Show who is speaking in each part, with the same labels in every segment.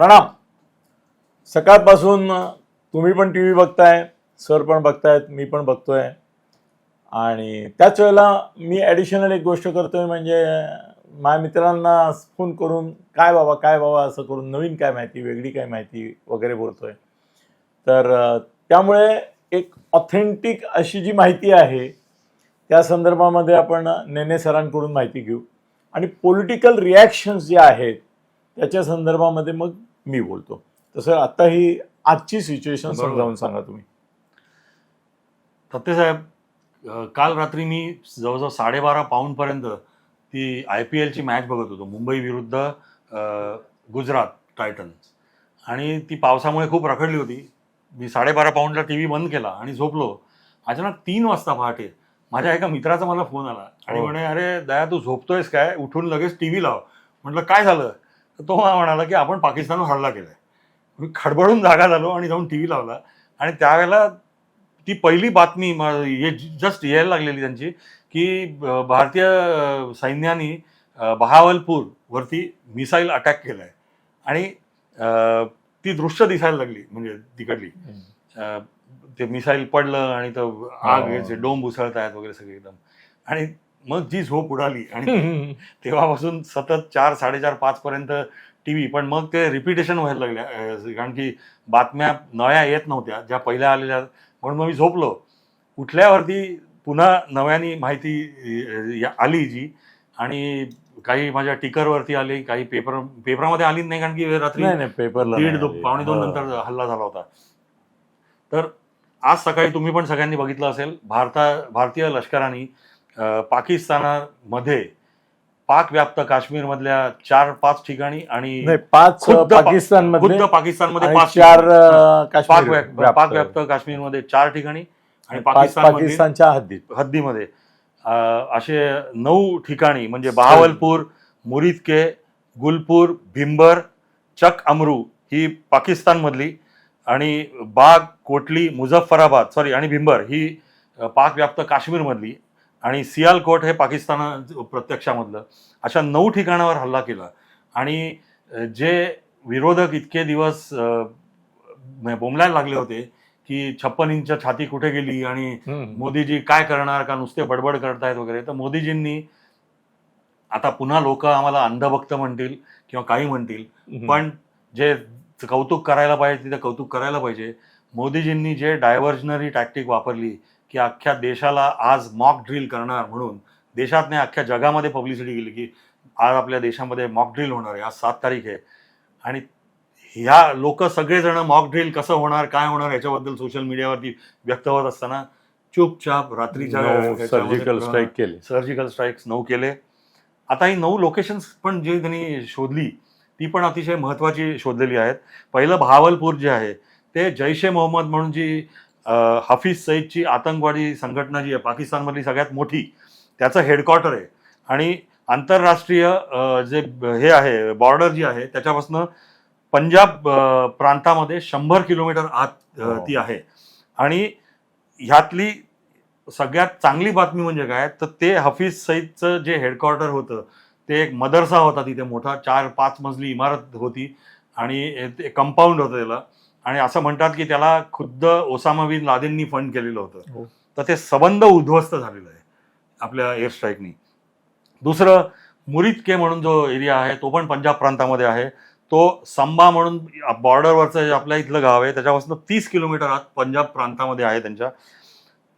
Speaker 1: प्रणाम सकाळपासून तुम्ही पण टी व्ही बघताय सर पण बघतायत मी पण बघतोय. आणि त्याच वेळेला मी ॲडिशनल एक गोष्ट करतोय म्हणजे माझ्या मित्रांना फोन करून काय बाबा काय बाबा असं करून नवीन काय माहिती वेगळी काय माहिती वगैरे बोलतोय. तर त्यामुळे एक ऑथेंटिक अशी जी माहिती आहे त्या संदर्भामध्ये आपण नेने सरांकडून माहिती घेऊ. आणि पॉलिटिकल रिॲक्शन्स जे आहेत त्याच्या संदर्भामध्ये मग मी बोलतो. तसं आता ही आजची सिच्युएशन. समजावून सांगा तुम्ही.
Speaker 2: साहेब अ, काल रात्री मी जवळजवळ साडेबारा पाऊंडपर्यंत ती आय पी एलची मॅच बघत होतो. मुंबई विरुद्ध गुजरात टायटन्स आणि ती पावसामुळे खूप रखडली होती. मी साडेबारा पाऊंडला टी व्ही बंद केला आणि झोपलो. अचानक तीन वाजता पहाटे माझ्या एका मित्राचा मला फोन आला. आणि
Speaker 1: हो.
Speaker 2: म्हणे अरे दया तू झोपतोयस काय? उठून लगेच टी व्ही लाव. म्हटलं काय झालं? तो मला म्हणाला की आपण पाकिस्तानवर हल्ला केलाय. मी खडबडून जागा झालो आणि जाऊन टी व्ही लावला. आणि त्यावेळेला ती पहिली बातमी जस्ट यायला लागलेली त्यांची की भारतीय सैन्याने बहावलपूर वरती मिसाईल अटॅक केलाय. आणि ती दृश्य दिसायला लागली म्हणजे तिकडली. ते मिसाईल पडलं आणि तो आग डोंब उसळत आहेत वगैरे सगळे एकदम. आणि मग जी झोप उडाली आणि तेव्हापासून सतत चार साडेचार पाच पर्यंत टी व्ही पण मग ते रिपिटेशन व्हायला लागल्या. कारण की बातम्या नव्या येत नव्हत्या. ज्या पहिल्या आलेल्या म्हणून मग मी झोपलो. उठल्यावरती पुन्हा नव्याने माहिती आली जी. आणि काही माझ्या टिकरवरती आली काही पेपर पेपरामध्ये आली नाही कारण की रात्री
Speaker 1: पेपरला
Speaker 2: दीड. पावणे दोन. नंतर हल्ला झाला होता. तर आज सकाळी तुम्ही पण सगळ्यांनी बघितलं असेल भारता भारतीय लष्कराने पाकिस्तानामध्ये पाक व्याप्त काश्मीरमधल्या चार पाच ठिकाणी आणि
Speaker 1: नाही पाच मध्ये
Speaker 2: पाकिस्तानमध्ये पाच
Speaker 1: चार
Speaker 2: पाक
Speaker 1: काश्मीर
Speaker 2: व्याप्त
Speaker 1: व्याप्त.
Speaker 2: काश्मीरमध्ये चार ठिकाणी आणि पाकिस्तान
Speaker 1: पाकिस्तानच्या हद्दीत.
Speaker 2: हद्दीमध्ये. असे नऊ ठिकाणी म्हणजे बहावलपूर मुरिदके गुलपूर भिंबर चक अमरू ही पाकिस्तानमधली आणि बाग कोटली मुझफ्फराबाद सॉरी आणि भिंबर ही पाक व्याप्त काश्मीरमधली. आणि सियालकोट हे पाकिस्तान प्रत्यक्षामधलं अशा नऊ ठिकाणावर हल्ला केला आणि जे विरोधक इतके दिवस बोंबलायला लागले होते की छप्पन इंच छाती कुठे गेली आणि. मोदीजी काय करणार का नुसते बडबड करतायत वगैरे तर मोदीजींनी आता पुन्हा लोक आम्हाला अंधभक्त म्हणतील किंवा काही म्हणतील. पण जे कौतुक करायला पाहिजे तिथे कौतुक करायला पाहिजे मोदीजींनी जे डायव्हर्जनरी टॅक्टिक वापरली की अख्ख्या देशाला आज मॉक ड्रिल करणार म्हणून देशात नाही अख्ख्या जगामध्ये पब्लिसिटी गेली की आज आपल्या देशामध्ये मॉक ड्रिल होणार आहे. आज सात तारीख आहे. आणि ह्या लोक सगळेजण मॉक ड्रिल कसं होणार काय होणार याच्याबद्दल सोशल मीडियावरती व्यक्त होत असताना चुपचाप रात्रीच्या
Speaker 1: सर्जिकल स्ट्राईक केले.
Speaker 2: सर्जिकल स्ट्राईक्स नऊ केले. आता ही नऊ लोकेशन्स पण जे त्यांनी शोधली ती पण अतिशय महत्त्वाची शोधलेली आहेत. पहिलं बहावलपूर जे आहे ते जैश ए मोहम्मद म्हणून जी हफीज सईदची आतंकवादी संघटना जी आहे पाकिस्तानमधली सगळ्यात मोठी त्याचं हेडक्वार्टर आहे. आणि आंतरराष्ट्रीय जे हे आहे बॉर्डर जी आहे त्याच्यापासून पंजाब प्रांतामध्ये शंभर किलोमीटर आत
Speaker 1: हो.
Speaker 2: ती आहे. आणि ह्यातली सगळ्यात चांगली बातमी म्हणजे काय तर ते हफीज सईदचं जे हेडक्वार्टर होतं ते एक मदरसा होता तिथे मोठा चार पाच मजली इमारत होती आणि ते कंपाऊंड होतं त्याला. आणि असं म्हणतात की त्याला खुद्द ओसामा बिन लादेननी फंड केलेलं होतं.
Speaker 1: हो.
Speaker 2: तर ते सबंध उद्ध्वस्त झालेलं आहे आपल्या एअर स्ट्राईकनी दुसरं मुरिदके म्हणून जो एरिया आहे तो पण पंजाब प्रांतामध्ये आहे. तो संबा म्हणून बॉर्डरवरचं जे आपल्या इथलं गाव आहे त्याच्यापासून तीस किलोमीटर आत पंजाब प्रांतामध्ये आहे त्यांच्या.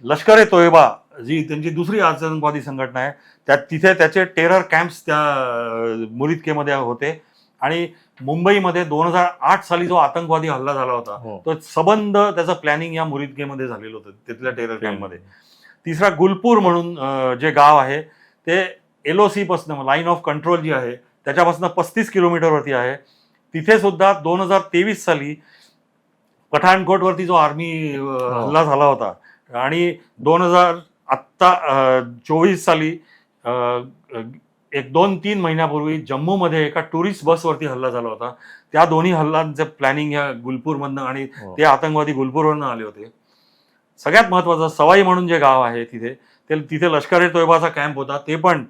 Speaker 2: लष्कर ए तोयबा जी त्यांची दुसरी आतंकवादी संघटना आहे त्या तिथे त्याचे टेरर कॅम्प्स त्या मुरिदकेमध्ये होते. आणि मुंबईमध्ये दोन हजार आठ साली जो आतंकवादी हल्ला झाला होता
Speaker 1: हो.
Speaker 2: तो सबंध त्याचं प्लॅनिंग या मुरिदकेमध्ये झालेलं होतं तिथल्या टेरर कॅम्पमध्ये तिसरा गुलपूर म्हणून जे गाव आहे ते एलओसी पासून लाईन ऑफ कंट्रोल जी आहे त्याच्यापासून पस्तीस किलोमीटरवरती आहे. तिथे सुद्धा दोन हजार तेवीस साली पठाणकोटवरती जो आर्मी हल्ला झाला होता आणि दोन हजार आत्ता चोवीस साली एक दोन तीन महिन्यापूर्वी जम्मूमध्ये एका टुरिस्ट बसवरती हल्ला झाला होता. त्या दोन्ही हल्ल्यांचं प्लॅनिंग या गुलपूरमधनं आणि
Speaker 1: हो.
Speaker 2: ते आतंकवादी गुलपूरवरनं आले होते. सगळ्यात महत्वाचं सवाई म्हणून जे गाव आहे तिथे ते तिथे लष्कर ए तोयबाचा कॅम्प होता. ते पण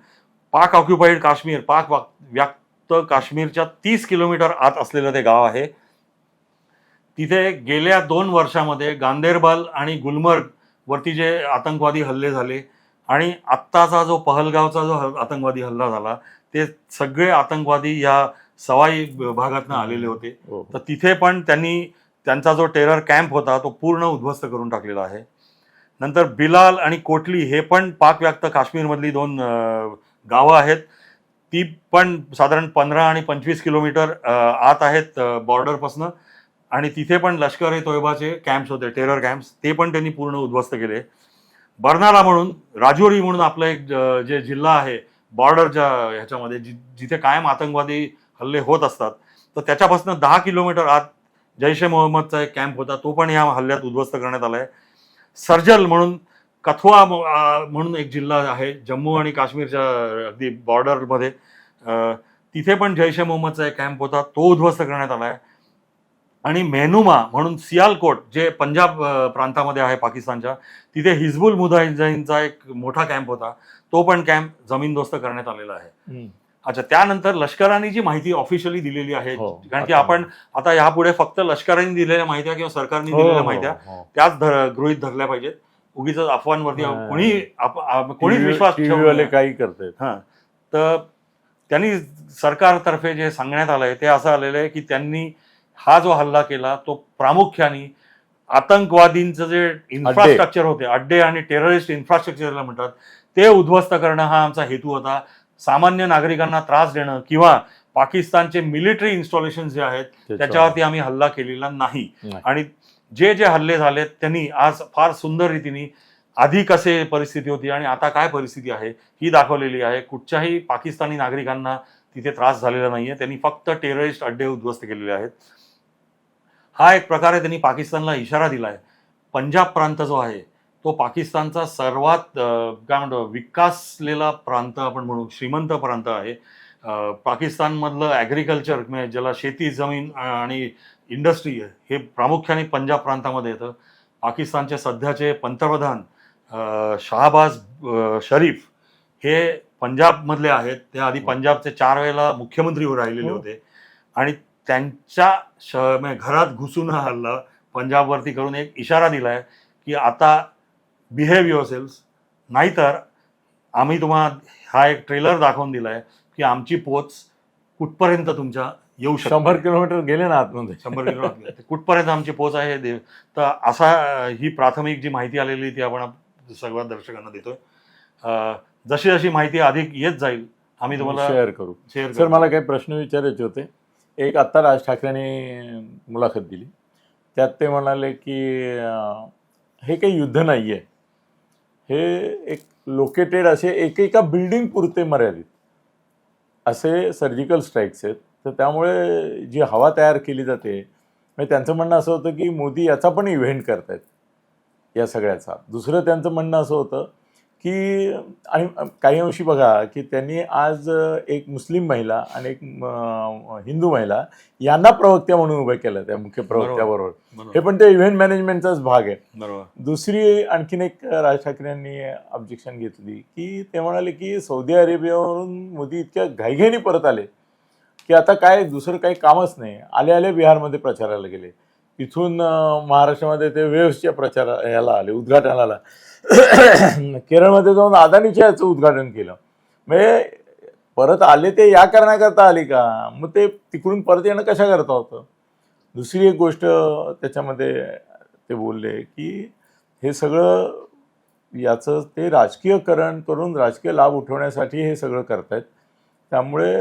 Speaker 2: पाक ऑक्युपाईड काश्मीर पाक फक्त काश्मीरच्या तीस किलोमीटर आत असलेलं ते गाव आहे. तिथे गेल्या दोन वर्षामध्ये गांदेरबाल आणि गुलमर्ग वरती जे आतंकवादी हल्ले झाले आणि आत्ताचा जो पहलगावचा जो आतंकवादी हल्ला झाला ते सगळे आतंकवादी या सवाई भागातनं आलेले होते.
Speaker 1: हो.
Speaker 2: तर तिथे पण त्यांनी त्यांचा जो टेरर कॅम्प होता तो पूर्ण उद्ध्वस्त करून टाकलेला आहे. नंतर बिलाल आणि कोटली हे पण पाकव्याप्त काश्मीरमधली दोन गावं आहेत. ती पण साधारण पंधरा आणि पंचवीस किलोमीटर आत आहेत बॉर्डरपासनं आणि तिथे पण लष्कर ए तोयबाचे कॅम्प्स होते टेरर कॅम्प्स ते पण त्यांनी पूर्ण उद्ध्वस्त केले. बर्नाला म्हणून राजौरी म्हणून आपलं एक जे जिल्हा आहे बॉर्डरच्या ह्याच्यामध्ये जि जिथे कायम आतंकवादी हल्ले होत असतात तर त्याच्यापासून दहा किलोमीटर आत जैश ए मोहम्मदचा एक कॅम्प होता तो पण या हल्ल्यात उद्ध्वस्त करण्यात आला आहे सर्जल म्हणून कथुआ म्हणून एक जिल्हा आहे जम्मू आणि काश्मीरच्या अगदी बॉर्डरमध्ये तिथे पण जैश ए मोहम्मदचा एक कॅम्प होता तो उद्ध्वस्त करण्यात आला आहे आणि मेहनुमा म्हणून सियालकोट जे पंजाब प्रांतामध्ये आहे पाकिस्तानच्या तिथे हिजबुल मुजाहिदीनचा एक मोठा कॅम्प होता तो पण कॅम्प जमीनदोस्त करण्यात आलेला आहे. अच्छा त्यानंतर लष्कराने जी माहिती ऑफिशियली दिलेली आहे
Speaker 1: हो.
Speaker 2: कारण की आपण आता यापुढे फक्त लष्कराने दिलेल्या माहित्या किंवा सरकारने
Speaker 1: हो,
Speaker 2: दिलेल्या
Speaker 1: हो,
Speaker 2: माहित्या. त्याच गृहीत धरल्या पाहिजेत उगीच अफवांवरती. कोणी कोणीच विश्वास.
Speaker 1: काही करतायत
Speaker 2: हां तर त्यांनी सरकारतर्फे जे सांगण्यात आलंय ते असं आलेलं आहे की त्यांनी हा जो हल्ला केला तो प्रामुख्याने आतंकवादींचं जे इन्फ्रास्ट्रक्चर होते अड्डे आणि टेररिस्ट इन्फ्रास्ट्रक्चरला म्हणतात ते उद्ध्वस्त करणं हा आमचा हेतू होता. सामान्य नागरिकांना त्रास देणं किंवा पाकिस्तानचे मिलिटरी इन्स्टॉलेशन जे आहेत त्याच्यावरती आम्ही हल्ला केलेला नाही.
Speaker 1: नाही.
Speaker 2: आणि जे जे हल्ले झालेत त्यांनी आज फार सुंदर रीतीने आधी कसे परिस्थिती होती आणि आता काय परिस्थिती आहे ही दाखवलेली आहे. कुठच्याही पाकिस्तानी नागरिकांना तिथे त्रास झालेला नाहीये. त्यांनी फक्त टेररिस्ट अड्डे उद्ध्वस्त केलेले आहेत. हा एक प्रकारे त्यांनी पाकिस्तानला इशारा दिलाय. पंजाब प्रांत जो आहे तो पाकिस्तानचा सर्वात काय म्हणतो विकासलेला प्रांत आपण म्हणू श्रीमंत प्रांत आहे. पाकिस्तानमधलं ॲग्रिकल्चर म्हणजे ज्याला शेती जमीन आणि इंडस्ट्री हे प्रामुख्याने पंजाब प्रांतामध्ये येतं. पाकिस्तानचे सध्याचे पंतप्रधान शहाबाज शरीफ हे पंजाबमधले आहेत. ते आधी पंजाबचे चार वेळेला मुख्यमंत्री राहिलेले
Speaker 1: हो.
Speaker 2: होते. आणि त्यांच्या श म्हणजे घरात घुसून हल्ला पंजाबवरती करून एक इशारा दिलाय की आता बिहेव युअर सेल्स नाहीतर आम्ही तुम्हाला हा एक ट्रेलर दाखवून दिलाय की आमची पोच कुठपर्यंत तुमच्या येऊ शकते?
Speaker 1: शंभर किलोमीटर गेले ना आतमध्ये.
Speaker 2: शंभर किलोमीटर कुठपर्यंत आमची पोच आहे दे तर असा ही प्राथमिक जी माहिती आलेली ती आपण आप- सगळ्या दर्शकांना देतोय. जशी जशी माहिती अधिक येत जाईल आम्ही तुम्हाला
Speaker 1: शेअर करू.
Speaker 2: शेअर
Speaker 1: सर मला काही प्रश्न विचारायचे होते. एक आत्ता राज ठाकरेंनी मुलाखत दिली. त्यात ते म्हणाले की हे काही युद्ध नाही आहे हे एक लोकेटेड असे एकेका बिल्डिंग पुरते मर्यादित. असे सर्जिकल स्ट्राईक्स आहेत. तर त्यामुळे जी हवा तयार केली जाते म्हणजे त्यांचं म्हणणं असं होतं की मोदी याचा पण इव्हेंट करतायत या सगळ्याचा. दुसरं त्यांचं म्हणणं असं होतं की आणि काही अंशी बघा की त्यांनी आज एक मुस्लिम महिला आणि एक हिंदू महिला यांना प्रवक्त्या म्हणून उभं केलं त्या मुख्य प्रवक्त्याबरोबर. हे पण ते इव्हेंट मॅनेजमेंटचाच भाग आहे. दुसरी आणखीन एक राज ठाकरेंनी ऑब्जेक्शन घेतली की ते म्हणाले की सौदी अरेबियावरून मोदी इतक्या घाईघाईने परत आले की आता काय दुसरं काही कामच नाही. आले आले बिहारमध्ये प्रचाराला गेले. तिथून महाराष्ट्रामध्ये ते वेव्सच्या प्रचार याला आले उद्घाटनाला केरळमध्ये जाऊन अदानीच्या याचं उद्घाटन केलं. म्हणजे परत आले ते या कारणाकरता आले का? मग ते तिकडून परत येणं कशा करता होतं? दुसरी एक गोष्ट त्याच्यामध्ये ते बोलले की हे सगळं याचं ते राजकीयकरण करून राजकीय लाभ उठवण्यासाठी हे सगळं करतायत. त्यामुळे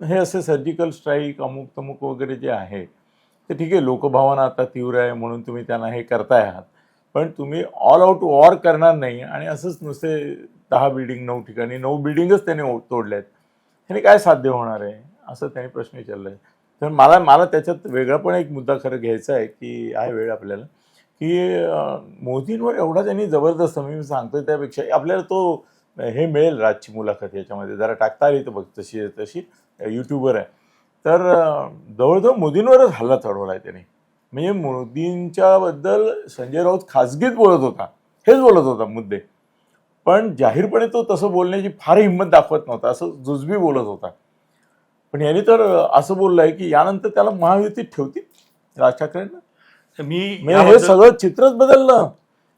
Speaker 1: हे असे सर्जिकल स्ट्राईक अमुक तमुक वगैरे जे आहे ते ठीक आहे लोकभावना आता तीव्र आहे म्हणून तुम्ही त्यांना हे करताय आहात. पण तुम्ही ऑल आउट वॉर करणार नाही. आणि असंच नुसते दहा बिल्डिंग नऊ ठिकाणी नऊ बिल्डिंगच त्याने तोडल्यात. ह्याने काय साध्य होणार आहे? असं त्याने प्रश्न विचारला आहे तर मला मला त्याच्यात वेगळा पण एक मुद्दा खरं घ्यायचा आहे की आहे वेळ आपल्याला की मोदींवर एवढा त्यांनी जबरदस्त मी सांगतोय त्यापेक्षा आपल्याला तो हे मिळेल राजची मुलाखत याच्यामध्ये. जरा टाकता आली तर बघ तशी तशी यूट्यूबर आहे. तर जवळजवळ मोदींवरच हल्ला चढवला आहे त्याने. म्हणजे मोदींच्याबद्दल संजय राऊत खाजगीत बोलत होता. हेच बोलत होता मुद्दे. पण जाहीरपणे तो तसं बोलण्याची फार हिंमत दाखवत नव्हता. असं जुजबी बोलत होता. पण यांनी तर असं बोललंय की यानंतर त्याला महायुतीत ठेवतील? राज ठाकरेंना?
Speaker 2: मी
Speaker 1: म्हणजे हे सगळं चित्रच बदललं.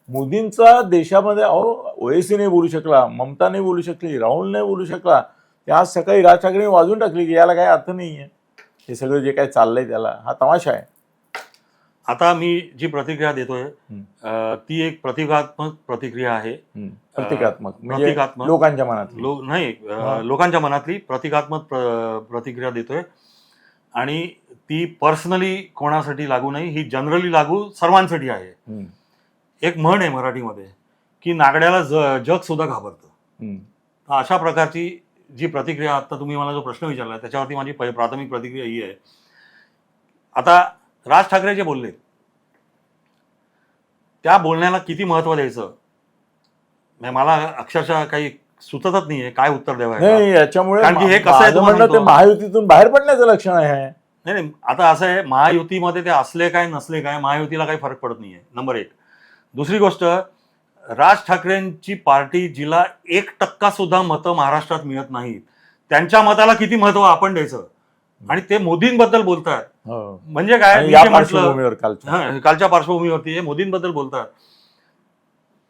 Speaker 1: मोदींचा देशामध्ये अहो ओएसी नाही बोलू शकला ममता नाही बोलू शकली राहुल नाही बोलू शकला. ते आज सकाळी राज ठाकरे वाजून टाकली की याला काही अर्थ नाही आहे हे सगळं जे काही चाललंय त्याला हा तमाशा आहे.
Speaker 2: आता मी जी प्रतिक्रिया देतोय. अं, ती एक प्रतिकात्मक प्रतिक्रिया आहे
Speaker 1: हम्म. प्रतिकात्मक म्हणजे
Speaker 2: प्रतिकात्मक.
Speaker 1: लोकांच्या मनात
Speaker 2: लो नाही अं,
Speaker 1: हा.
Speaker 2: लोकांच्या मनातली प्रतिकात्मक प्र- प्रतिक्रिया देतोय आणि ती पर्सनली कोणासाठी लागू नाही ही जनरली लागू सर्वांसाठी आहे एक म्हण आहे मराठीमध्ये की नागड्याला ज जग सुद्धा घाबरतं अशा प्रकारची जी प्रतिक्रिया आता तुम्ही मला जो प्रश्न विचारला त्याच्यावरती माझी प- प्राथमिक प्रतिक्रिया ही आहे आता राज ठाकरे जे बोलले. त्या बोलण्याला किती महत्त्व द्यायचं? मला अक्षरशः काही सुचतच नाहीये काय उत्तर द्यावं.
Speaker 1: नाही याच्यामुळे
Speaker 2: कारण की हे कसं आहे
Speaker 1: म्हणणं ते. महायुतीतून बाहेर पडण्याचं लक्षण आहे.
Speaker 2: नाही नाही आता असं आहे महायुतीमध्ये ते असले काय नसले काय महायुतीला काही फरक पडत नाहीये. नंबर एक. दुसरी गोष्ट राज ठाकरेंची पार्टी जिला एक टक्का सुद्धा मतं महाराष्ट्रात मिळत नाहीत. त्यांच्या मताला किती महत्त्व आपण द्यायचं? आणि ते मोदींबद्दल बोलतात. म्हणजे काय?
Speaker 1: आणि
Speaker 2: मी
Speaker 1: या
Speaker 2: जे म्हटलं
Speaker 1: पार्श्वभूमीवर कालच्या.
Speaker 2: हा, पार्श्वभूमीवरती हे मोदींबद्दल बोलतात.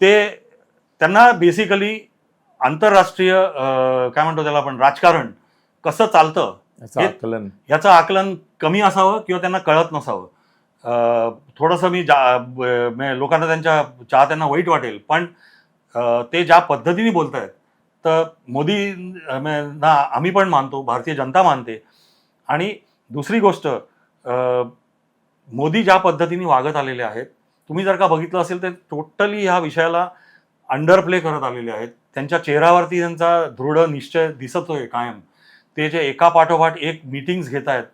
Speaker 2: ते त्यांना बेसिकली आंतरराष्ट्रीय काय म्हणतो त्याला आपण राजकारण कसं चालतं
Speaker 1: याचं
Speaker 2: हे-
Speaker 1: आकलन.
Speaker 2: याचं आकलन कमी असावं किंवा त्यांना कळत नसावं. थोडंसं मी जा लोकांना त्यांच्या चाहत्यांना वाईट वाटेल पण ते ज्या पद्धतीने बोलत आहेत तर मोदी ना आम्ही पण मानतो भारतीय जनता मानते. आणि दुसरी गोष्ट मोदी ज्या पद्धतीने वागत आलेले आहेत तुम्ही जर का बघितलं असेल तर टोटली ह्या विषयाला अंडर प्ले करत आलेले आहेत. त्यांच्या चेहऱ्यावरती त्यांचा दृढ निश्चय दिसतोय कायम. ते जे एका पाठोपाठ एक मीटिंग्स घेत आहेत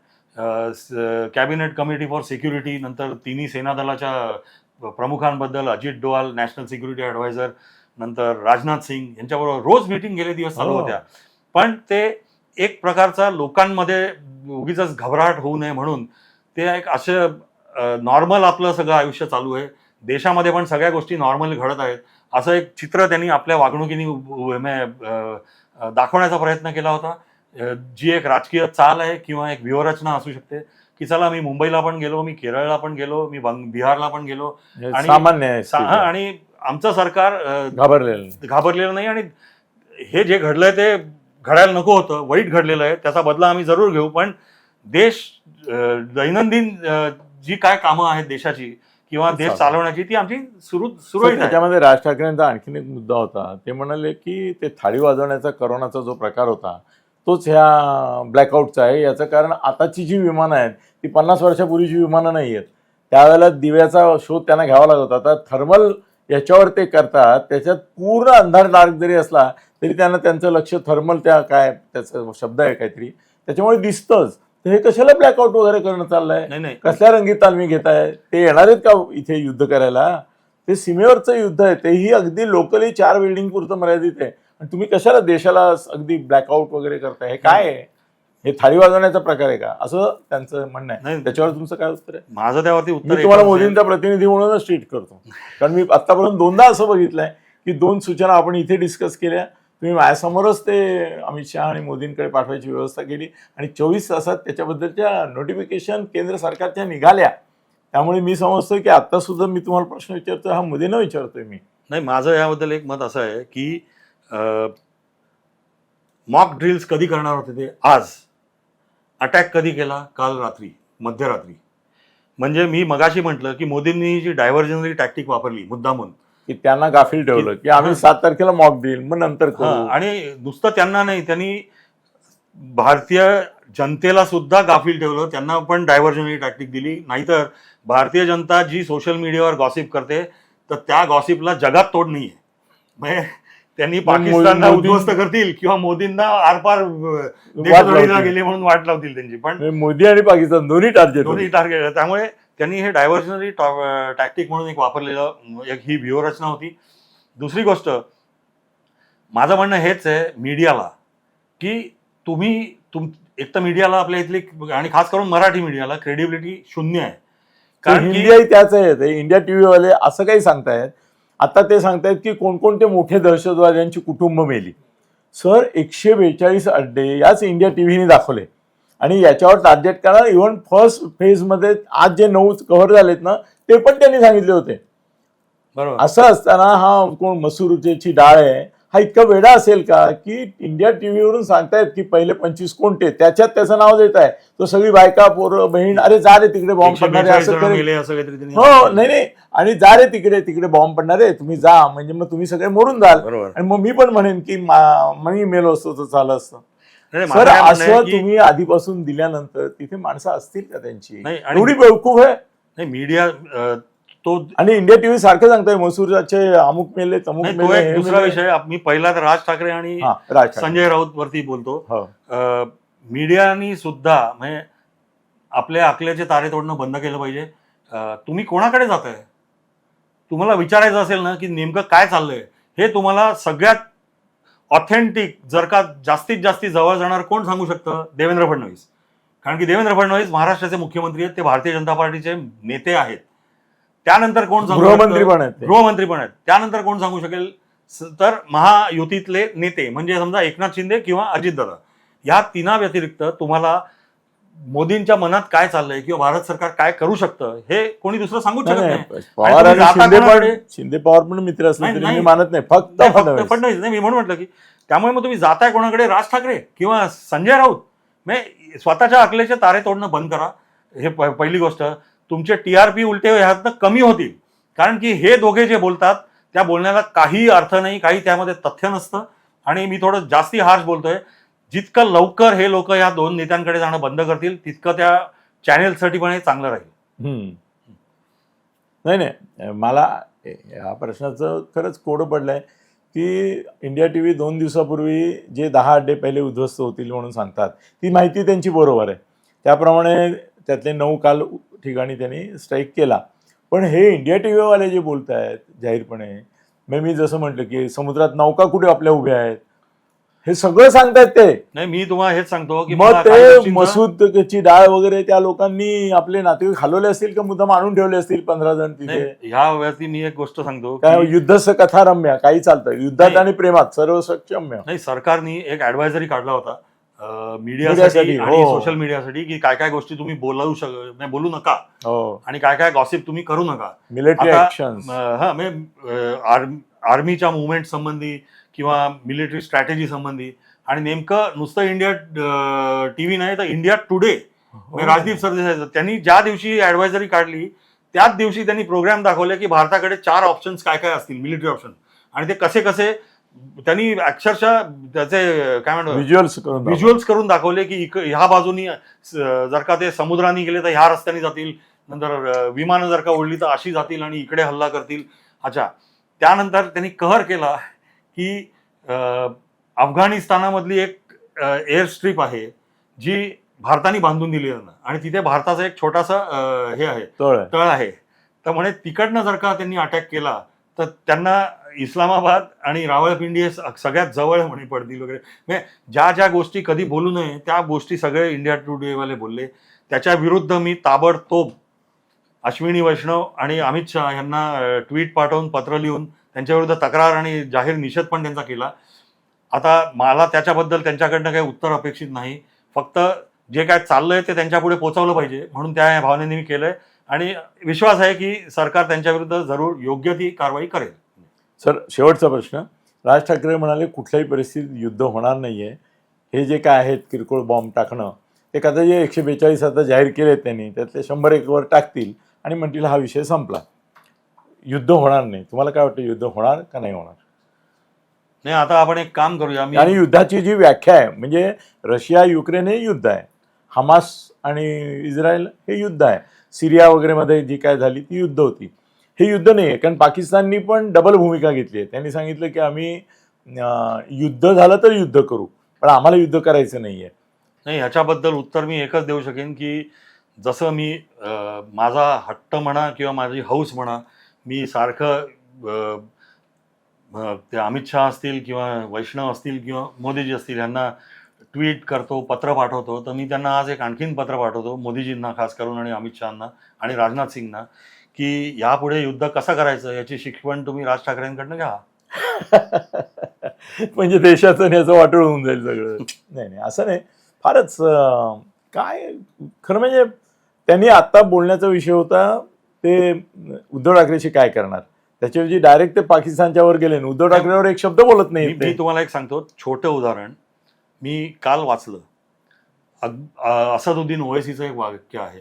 Speaker 2: कॅबिनेट कमिटी फॉर सिक्युरिटी नंतर तिन्ही सेना दलाच्या प्रमुखांबद्दल Ajit Doval national security adviser नंतर राजनाथ सिंग यांच्याबरोबर रोज मीटिंग गेले दिवस चालू
Speaker 1: हो.
Speaker 2: होत्या. पण ते एक प्रकारचा लोकांमध्ये उगीच घबराट होऊ नये म्हणून ते एक असं नॉर्मल आपलं सगळं आयुष्य चालू आहे. देशामध्ये पण सगळ्या गोष्टी नॉर्मल घडत आहेत. असं एक चित्र त्यांनी आपल्या वागणुकीने दाखवण्याचा प्रयत्न केला होता. जी एक राजकीय चाल आहे किंवा एक व्यूहरचना असू शकते की चला मी मुंबईला पण गेलो मी केरळला पण गेलो मी बंग बिहारला पण गेलो. आणि-
Speaker 1: सामान्य
Speaker 2: आणि आमचं सरकार
Speaker 1: घाबरलेलं.
Speaker 2: घाबरलेलं नाही. आणि हे जे घडलंय ते घडायला नको होतं वाईट घडलेलं आहे त्याचा बदला आम्ही जरूर घेऊ पण देश दैनंदिन जी काय कामं आहेत देशाची किंवा देश
Speaker 1: चालू.
Speaker 2: चालवण्याची ती आमची सुरू सुरळीत आहे.
Speaker 1: त्याच्यामध्ये राज ठाकरेंचा आणखीन एक मुद्दा होता. ते म्हणाले की ते थाळी वाजवण्याचा करोनाचा जो प्रकार होता तोच ह्या ब्लॅकआउटचा आहे. याचं कारण आताची जी विमानं आहेत ती पन्नास वर्षापूर्वीची विमानं नाही आहेत. त्यावेळेला दिव्याचा शोध त्यांना घ्यावा लागत होता. आता थर्मल याच्यावर ते करतात त्याच्यात पूर्ण अंधार डार्क जरी असला तरी त्यांना त्यांचं लक्ष थर्मल त्या काय त्याचा शब्द आहे काहीतरी. त्याच्यामुळे दिसतंच. तर हे कशाला ब्लॅकआउट वगैरे करणं चाललंय?
Speaker 2: नाही नाही.
Speaker 1: कसल्या रंगीत तालमी घेताय? ते येणार आहेत का इथे युद्ध करायला? ते सीमेवरचं युद्ध आहे. तेही अगदी लोकली चार बिल्डिंग पुरतं मर्यादित आहे. आणि तुम्ही कशाला देशाला अगदी ब्लॅकआउट वगैरे करताय? हे काय आहे? हे थाळी वाजवण्याचा प्रकार आहे का? असं त्यांचं म्हणणं आहे. त्याच्यावर तुमचं काय उत्तर आहे?
Speaker 2: माझं त्यावरती उत्तर
Speaker 1: मी तुम्हाला
Speaker 2: आहे.
Speaker 1: मोदींचा प्रतिनिधी म्हणूनच ट्रीट करतो. कारण मी आतापर्यंत दोनदा असं बघितलंय की दोन सूचना आपण इथे डिस्कस केल्या. तुम्ही माझ्यासमोरच ते अमित शहा आणि मोदींकडे पाठवायची व्यवस्था केली. आणि चोवीस तासात त्याच्याबद्दलच्या नोटिफिकेशन केंद्र सरकारच्या निघाल्या. त्यामुळे मी समजतोय की आता सुद्धा मी तुम्हाला प्रश्न विचारतो हा मोदींना विचारतोय मी.
Speaker 2: नाही माझं याबद्दल एक मत असं आहे की मॉक ड्रिल्स कधी करणार होते ते? आज. अटॅक कधी केला? काल रात्री मध्यरात्री. म्हणजे मी मगाशी म्हटलं की मोदींनी जी डायव्हर्जनरी टॅक्टिक वापरली मुद्दामून
Speaker 1: की त्यांना गाफील ठेवलं की आम्ही. सात तारखेला मॉक देईल मग नंतर करू.
Speaker 2: आणि नुसतं त्यांना नाही त्यांनी भारतीय जनतेला सुद्धा गाफील ठेवलं त्यांना पण डायव्हर्जनरी टॅक्टिक दिली. नाहीतर भारतीय जनता जी सोशल मीडियावर गॉसिप करते तर त्या गॉसिपला जगात तोड नाहीये. म्हणजे त्यांनी पाकिस्तानला उद्ध्वस्त करतील किंवा मोदींना आरपार. गेले म्हणून वाट लावतील त्यांची. पण
Speaker 1: म्हणजे मोदी आणि पाकिस्तान दोन्ही टार्गेट
Speaker 2: दोन्ही टार्गेट त्यामुळे त्यांनी हे डायव्हर्जनरी टॅक्टिक म्हणून एक वापरलेलं एक ही व्यूहरचना होती. दुसरी गोष्ट माझं म्हणणं हेच आहे मीडियाला की तुम्ही तुम एक तर मीडियाला आपल्या इथली आणि खास करून मराठी मीडियाला क्रेडिबिलिटी शून्य आहे. कारण
Speaker 1: इंडियाही त्याच आहे ते इंडिया टीव्ही वाले असं काही सांगतायत. आता ते सांगतायत की कोणकोणते मोठे दहशतवाद्यांची कुटुंब मेली सर एकशे बेचाळीस अड्डे याच इंडिया टीव्हीने दाखवले. आणि याच्यावर टार्गेट करा इव्हन फर्स्ट फेजमध्ये आज जे नऊ कव्हर झालेत ना ते पण त्यांनी सांगितले होते.
Speaker 2: बरोबर.
Speaker 1: असं असताना हा कोण मसूरची डाळ आहे हा इतका वेडा असेल का की इंडिया टीव्हीवरून सांगतायत की पहिले पंचवीस कोणते? त्याच्यात त्याचं नाव देत आहे. तो सगळी बायका पोरं बहीण अरे जा रे तिकडे बॉम्ब पडणारे असं हो नाही नाही. आणि जा रे तिकडे तिकडे बॉम्ब पडणारे तुम्ही जा. म्हणजे मग तुम्ही सगळे मरून जाल. आणि मग मी पण म्हणेन की मा- मेलो असतो तर झालं असतं. सर असं तुम्ही आधीपासून दिल्यानंतर तिथे माणसं असतील का त्यांची? एवढी बेवकूफ आहे?
Speaker 2: नाही मीडिया तो
Speaker 1: आणि इंडिया टीव्ही सारखं सांगताय मसूरचे अमुक मेले तमुक मेले
Speaker 2: एक
Speaker 1: हे
Speaker 2: दुसरा. विषय मी पहिला तर राज ठाकरे आणि
Speaker 1: हा.
Speaker 2: संजय राऊत वरती बोलतो.
Speaker 1: हो.
Speaker 2: मीडियानी सुद्धा म्हणजे आपल्या आकल्याचे तारे तोडणं बंद केलं पाहिजे. तुम्ही कोणाकडे जात आहे तुम्हाला विचारायचं असेल ना की नेमकं काय चाललंय? हे तुम्हाला सगळ्यात ऑथेंटिक जर का जास्तीत जास्ती जवळ जाणार कोण सांगू शकतं? देवेंद्र फडणवीस. कारण की देवेंद्र फडणवीस महाराष्ट्राचे मुख्यमंत्री आहेत ते भारतीय जनता पार्टीचे नेते आहेत. त्यानंतर कोण सांगू?
Speaker 1: गृहमंत्री पण आहेत.
Speaker 2: गृहमंत्री पण आहेत. त्यानंतर कोण सांगू शकेल? तर महायुतीतले नेते म्हणजे समजा एकनाथ शिंदे किंवा अजितदादा या तिना व्यतिरिक्त तुम्हाला मोदींच्या मनात काय चाललंय किंवा भारत सरकार काय करू शकतं हे कोणी दुसरं सांगूच
Speaker 1: नाही,
Speaker 2: शकत
Speaker 1: नाही,
Speaker 2: नाही
Speaker 1: पवार
Speaker 2: तुम्ही
Speaker 1: आणि
Speaker 2: जाता
Speaker 1: शिंदे पण? शिंदे पवार पण मित्र असले
Speaker 2: नाही,
Speaker 1: तरी
Speaker 2: नाही.
Speaker 1: मी मानत नाही फक्त
Speaker 2: नाही, फक्त
Speaker 1: फडणवीस
Speaker 2: फडणवीस नाही मी म्हणून म्हटलं की त्यामुळे मग तुम्ही जाताय कोणाकडे? राज ठाकरे किंवा संजय राऊत? म्हणजे स्वतःच्या अकलेचे तारे तोडणं बंद करा. हे प- पहिली गोष्ट. तुमचे टीआरपी उलटे ह्यातनं कमी होतील. कारण की हे दोघे जे बोलतात त्या बोलण्याला काही अर्थ नाही काही त्यामध्ये तथ्य नसतं. आणि मी थोडं जास्ती हार्श बोलतोय. जितकं लवकर हे लोक या दोन नेत्यांकडे जाणं बंद करतील तितकं त्या चॅनेलसाठी पण हे चांगलं राहील.
Speaker 1: नाही नाही. मला या प्रश्नाचं खरंच कोडं पडलंय की इंडिया टी व्ही दोन दिवसापूर्वी जे दहा अड्डे पहिले उद्ध्वस्त होतील म्हणून सांगतात ती माहिती त्यांची बरोबर आहे. त्याप्रमाणे त्यातले नऊ काल ठिकाणी त्यांनी स्ट्राईक केला. पण हे इंडिया टी व्हीवाले जे बोलत आहेत जाहीरपणे मग मी जसं म्हटलं की समुद्रात नौका कुठे आपल्या उभ्या आहेत? हे सगळं सांगतायत ते.
Speaker 2: नाही मी तुम्हाला हेच सांगतो की
Speaker 1: मग
Speaker 2: मला
Speaker 1: ते मसूदची डाळ वगैरे त्या लोकांनी आपले नातेवाईक हलवले असतील का? मुद्दाम आणून ठेवले असतील पंधरा जण तिथे?
Speaker 2: ह्या वरती मी एक गोष्ट सांगतो
Speaker 1: काय
Speaker 2: की
Speaker 1: युद्धस कथा रम्य काही चालतं युद्धात
Speaker 2: नाही.
Speaker 1: आणि प्रेमात सर्व सक्षम्य
Speaker 2: नाही सरकारनी एक ऍडवायझरी काढला होता.
Speaker 1: मीडियासाठी,
Speaker 2: मीडियासाठी आणि
Speaker 1: हो.
Speaker 2: सोशल मीडियासाठी की काय काय गोष्टी तुम्ही बोलू शक नाही, बोलू नका.
Speaker 1: हो.
Speaker 2: आणि काय काय गॉसिप तुम्ही करू नका.
Speaker 1: मिलिटरी
Speaker 2: आता,
Speaker 1: ऍक्शन
Speaker 2: अं, हा म्हणजे आर्मी आर्मीच्या मुवमेंट संबंधी किंवा मिलिटरी स्ट्रॅटेजी संबंधी. आणि नेमकं नुसतं इंडिया टीव्ही नाही तर इंडिया टुडे
Speaker 1: हो.
Speaker 2: म्हणजे राजदीप सरदेसाई त्यांनी ज्या दिवशी ऍडवायझरी काढली त्याच दिवशी त्यांनी प्रोग्राम दाखवले की भारताकडे चार ऑप्शन्स काय काय असतील मिलिटरी ऑप्शन आणि ते कसे कसे त्यांनी अक्षरशः त्याचे काय म्हणतो
Speaker 1: व्हिज्युअल्स.
Speaker 2: व्हिज्युअल्स करून दाखवले की इक ह्या बाजूनी जर का ते समुद्राने गेले तर ह्या रस्त्याने जातील नंतर विमानं जर का उडली तर अशी जातील आणि इकडे हल्ला करतील. अच्छा. त्यानंतर त्यांनी कहर केला. की अफगाणिस्तानामधली एक एअर स्ट्रीप आहे जी भारताने बांधून दिली आहे आणि तिथे भारताचा एक छोटासा हे आहे
Speaker 1: तळ आहे.
Speaker 2: तळ आहे. तर म्हणे तिकडनं जर का त्यांनी अटॅक केला तर त्यांना इस्लामाबाद आणि रावळपिंडी हे सगळ्यात जवळ म्हणे पडतील वगैरे. म्हणजे ज्या ज्या गोष्टी कधी बोलू नये त्या गोष्टी सगळे इंडिया टुडेवाले बोलले. त्याच्या विरुद्ध मी ताबडतोब अश्विनी वैष्णव आणि अमित शहा यांना ट्विट पाठवून पत्र लिहून त्यांच्याविरुद्ध तक्रार आणि जाहीर निषेध पण त्यांचा केला. आता मला त्याच्याबद्दल त्यांच्याकडनं काही उत्तर अपेक्षित नाही. फक्त जे काय चाललंय ते त्यांच्यापुढे पोचवलं पाहिजे म्हणून त्या भावनेने मी केलंय. आणि विश्वास आहे की सरकार त्यांच्या विरुद्ध जरूर योग्य ती कारवाई करेल.
Speaker 1: सर शेवटचा प्रश्न. राज ठाकरे म्हणाले कुठल्याही परिस्थितीत युद्ध होणार नाहीये. हे जे काय आहेत किरकोळ बॉम्ब टाकणं ते कदाचित जे एकशे बेचाळीस आता जाहीर केले त्यांनी त्यातले शंभर एकवर टाकतील आणि म्हणतील हा विषय संपला. युद्ध होणार नाही. तुम्हाला काय वाटतं युद्ध होणार का नाही होणार?
Speaker 2: नाही आता आपण एक काम करूया
Speaker 1: आणि युद्धाची जी व्याख्या आहे म्हणजे रशिया युक्रेन हे युद्ध आहे. हमास आणि इस्रायल हे युद्ध आहे. सिरिया वगैरे मध्ये जी काय झाली ती युद्ध होती. हे युद्ध नाही आहे कारण पाकिस्ताननी पण डबल भूमिका घेतली आहे. त्यांनी सांगितलं की आम्ही युद्ध झालं तर युद्ध करू पण आम्हाला युद्ध करायचं नाही आहे.
Speaker 2: नाही ह्याच्याबद्दल उत्तर मी एकच देऊ शकेन की जसं मी माझा हट्ट म्हणा किंवा माझी हौस म्हणा मी सारखं ते अमित शहा असतील किंवा वैष्णव असतील किंवा मोदीजी असतील यांना ट्विट करतो पत्र पाठवतो. तर मी त्यांना आज एक आणखीन पत्र पाठवतो मोदीजींना खास करून आणि अमित शहाना आणि राजनाथ सिंगना की यापुढे युद्ध कसं करायचं याची शिकवण तुम्ही राज ठाकरेंकडनं घ्या.
Speaker 1: म्हणजे देशाचं याचं वाटोळ होऊन जाईल सगळं. नाही नाही असं नाही. फारच काय खरं म्हणजे त्यांनी आता बोलण्याचा विषय होता ते उद्धव ठाकरेशी काय करणार? त्याच्याऐवजी डायरेक्ट ते पाकिस्तानच्या वर गेले उद्धव ठाकरेवर एक शब्द बोलत नाही
Speaker 2: मी. तुम्हाला एक सांगतो छोटं उदाहरण. मी काल वाचलं. असदुद्दीन ओवेसीचं एक वाक्य आहे.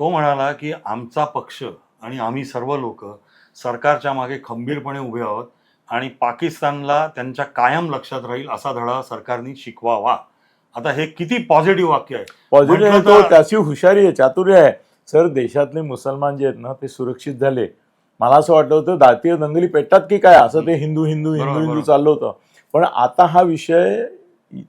Speaker 2: तो म्हणाला की आमचा पक्ष आणि आम्ही सर्व लोक सरकारच्या मागे खंबीरपणे उभे आहोत आणि पाकिस्तानला त्यांच्या कायम लक्षात राहील असा धडा सरकारने शिकवावा. आता हे किती पॉझिटिव्ह वाक्य आहे.
Speaker 1: पॉझिटिव्ह त्याची हुशारी आहे चातुर्य आहे. सर देशातले मुसलमान जे आहेत ना ते सुरक्षित झाले. मला असं वाटलं होतं दातीय दंगली पेटतात की काय? असं ते हिंदू हिंदू हिंदू हिंदू. चाललं होतं. पण आता हा विषय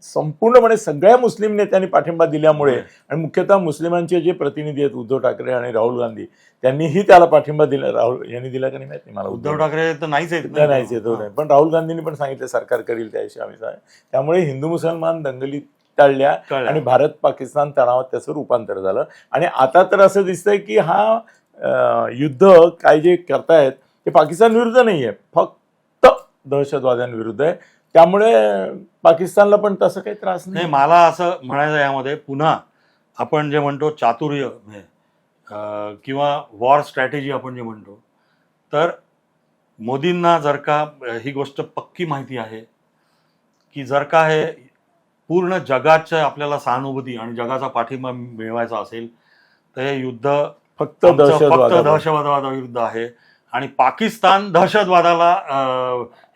Speaker 1: संपूर्णपणे सगळ्या मुस्लिम नेत्यांनी पाठिंबा दिल्यामुळे आणि मुख्यतः मुस्लिमांचे जे प्रतिनिधी आहेत उद्धव ठाकरे आणि राहुल गांधी त्यांनीही त्याला पाठिंबा दिला राहुल यांनी दिला का नाही माहीत मला
Speaker 2: उद्धव ठाकरे तर नाहीच आहेत.
Speaker 1: नाही, नाहीच येतो नाही. पण राहुल गांधींनी पण सांगितलं सरकार करील त्याशी आम्ही त्यामुळे हिंदू मुसलमान दंगली
Speaker 2: कळलं.
Speaker 1: आणि भारत पाकिस्तान तणावात त्याचं रूपांतर झालं. आणि आता तर असं दिसतंय की हा युद्ध काय जे करतायत ते पाकिस्तान विरुद्ध नाही आहे फक्त दहशतवाद्यांविरुद्ध आहे. त्यामुळे पाकिस्तानला पण तसं काही त्रास
Speaker 2: नाही.
Speaker 1: नाही
Speaker 2: मला असं म्हणायचं यामध्ये पुन्हा आपण जे म्हणतो चातुर्य किंवा वॉर स्ट्रॅटेजी आपण जे म्हणतो तर मोदींना जर का ही गोष्ट पक्की माहिती आहे की जर का हे पूर्ण जगाच्या आपल्याला सहानुभूती आणि जगाचा पाठिंबा मिळवायचा असेल तर हे युद्ध
Speaker 1: फक्त
Speaker 2: फक्त
Speaker 1: दहशतवाद
Speaker 2: दहशतवादाविरुद्ध आहे. आणि पाकिस्तान दहशतवादाला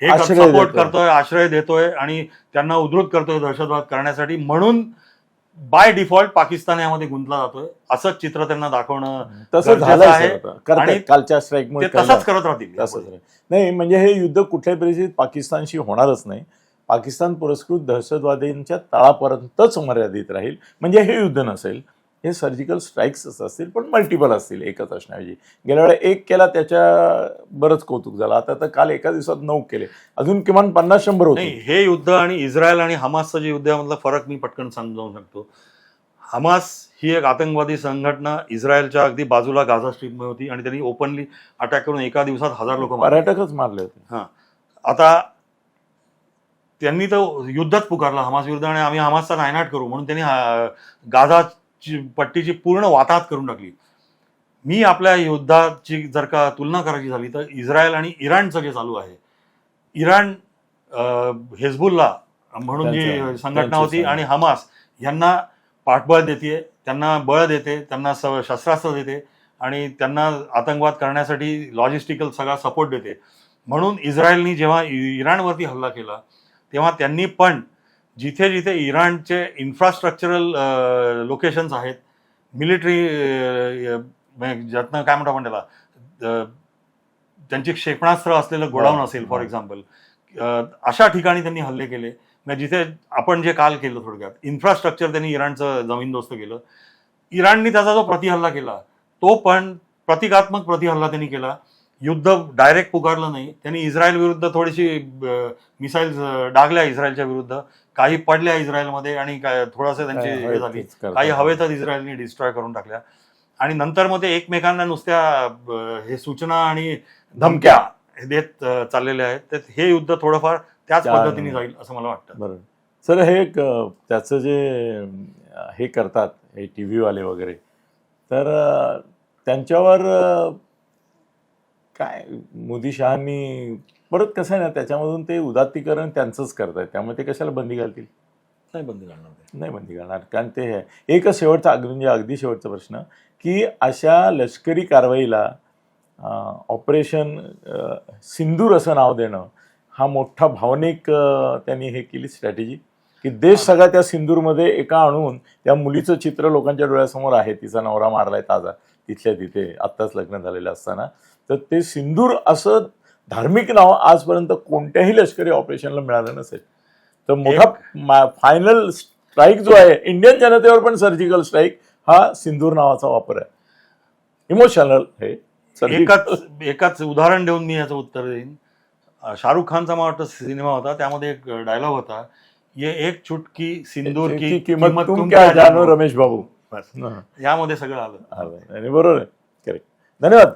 Speaker 2: हे सपोर्ट. करतोय आश्रय देतोय आणि त्यांना उद्धृत करतोय दहशतवाद करण्यासाठी. म्हणून बाय डिफॉल्ट पाकिस्तान यामध्ये गुंतला जातोय. असंच चित्र त्यांना दाखवणं
Speaker 1: तसं झालंय
Speaker 2: आहे. आणि
Speaker 1: कालच्या
Speaker 2: ते
Speaker 1: स्ट्राईकमुळे
Speaker 2: तसंच करत राहतील.
Speaker 1: नाही म्हणजे हे युद्ध कुठल्याही परिस्थितीत पाकिस्तानशी होणारच नाही. पाकिस्तान पुरस्कृत दहशतवाद्यांच्या तळापर्यंतच मर्यादित राहील. म्हणजे हे युद्ध नसेल हे सर्जिकल स्ट्राईक्सच असतील पण मल्टिपल असतील एकच असण्याऐवजी. गेल्या वेळेला एक केला त्याच्या बरंच कौतुक झालं. आता तर काल एका दिवसात नऊ केले. अजून किमान पन्नास शंभर
Speaker 2: नाही
Speaker 1: होते
Speaker 2: हे युद्ध आणि इस्रायल आणि हमासचं जे युद्ध यामधला फरक मी पटकन समजावून शकतो हमास ही एक आतंकवादी संघटना इस्रायलच्या अगदी बाजूला गाझा स्ट्रीपमध्ये होती आणि त्यांनी ओपनली अटॅक करून एका दिवसात हजार लोक
Speaker 1: पर्यटकच मारले होते.
Speaker 2: आता त्यांनी तर युद्धच पुकारलं हमास विरुद्ध आणि आम्ही हमासचा नायनाट करू म्हणून त्यांनी गाझाची पट्टीची पूर्ण वाताहत करून टाकली मी आपल्या युद्धाची जर का तुलना करायची झाली तर इस्रायल आणि इराणचं जे चालू आहे इराण हेजबुल्ला म्हणून जी संघटना होती. आणि हमास यांना पाठबळ देते त्यांना बळ देते त्यांना स शस्त्रास्त्र देते आणि त्यांना आतंकवाद करण्यासाठी लॉजिस्टिकल सगळा सपोर्ट देते म्हणून इस्रायलनी जेव्हा इराणवरती हल्ला केला तेव्हा त्यांनी पण जिथे जिथे इराणचे इन्फ्रास्ट्रक्चरल लोकेशन्स आहेत मिलिटरी ज्यातनं काय म्हणतो आपण त्याला त्यांची क्षेपणास्त्र असलेलं गोडाऊन
Speaker 1: हा,
Speaker 2: असेल फॉर. एक्झाम्पल अशा ठिकाणी त्यांनी हल्ले केले. म्हणजे जिथे आपण जे काल केलं थोडक्यात इन्फ्रास्ट्रक्चर त्यांनी इराणचं जमीनदोस्त केलं. इराणनी त्याचा जो प्रतिहल्ला केला तो पण प्रतिकात्मक प्रतिहल्ला त्यांनी केला. युद्ध डायरेक्ट पुकारलं नाही. त्यांनी इस्रायल विरुद्ध थोडीशी मिसाईल्स डागल्या इस्रायलच्या विरुद्ध. काही पडल्या इस्रायलमध्ये आणि काय थोडंसं त्यांची हे झाली. काही हवेतच इस्रायलने डिस्ट्रॉय करून टाकल्या. आणि नंतर मग ते एकमेकांना नुसत्या हे सूचना आणि धमक्या हे देत चाललेले आहेत. तर हे युद्ध थोडंफार त्याच
Speaker 1: त्या-
Speaker 2: पद्धतीने जाईल असं मला वाटतं.
Speaker 1: बरोबर. सर हे एक, त्याचं जे हे करतात हे टी व्हीवाले वगैरे तर त्यांच्यावर काय मोदी शहांनी परत कसं आहे ना त्याच्यामधून ते उदात्तीकरण त्यांचंच करतायत. त्यामुळे ते कशाला बंदी घालतील?
Speaker 2: नाही बंदी ते.
Speaker 1: नाही बंदी करणार कारण ते हे एकच शेवटचा अगदी म्हणजे अगदी शेवटचा प्रश्न की अशा लष्करी कारवाईला ऑपरेशन सिंदूर असं नाव देणं हा मोठा भावनिक त्यांनी हे केली स्ट्रॅटेजी की देश सगळा त्या सिंदूरमध्ये एका आणून त्या मुलीचं चित्र लोकांच्या डोळ्यासमोर आहे तिचा नवरा मारलाय ताजा तिथल्या तिथे आत्ताच लग्न झालेलं असताना. तर ते सिंदूर असं धार्मिक नाव आजपर्यंत कोणत्याही लष्करी ऑपरेशनला मिळालं नसेल. तर मोठा फायनल स्ट्राईक जो आहे इंडियन जनतेवर पण सर्जिकल स्ट्राईक हा सिंदूर नावाचा वापर आहे. इमोशनल हे
Speaker 2: एकाच एकाच उदाहरण देऊन मी याचं उत्तर देईन. शाहरुख खानचा मला वाटतं सिनेमा होता त्यामध्ये एक डायलॉग होता. ये एक चुटकी सिंदूर की
Speaker 1: किंमत तुम क्या जानो रमेश बाबू.
Speaker 2: यामध्ये सगळं आलं.
Speaker 1: बरोबर आहे. करेक्ट धन्यवाद.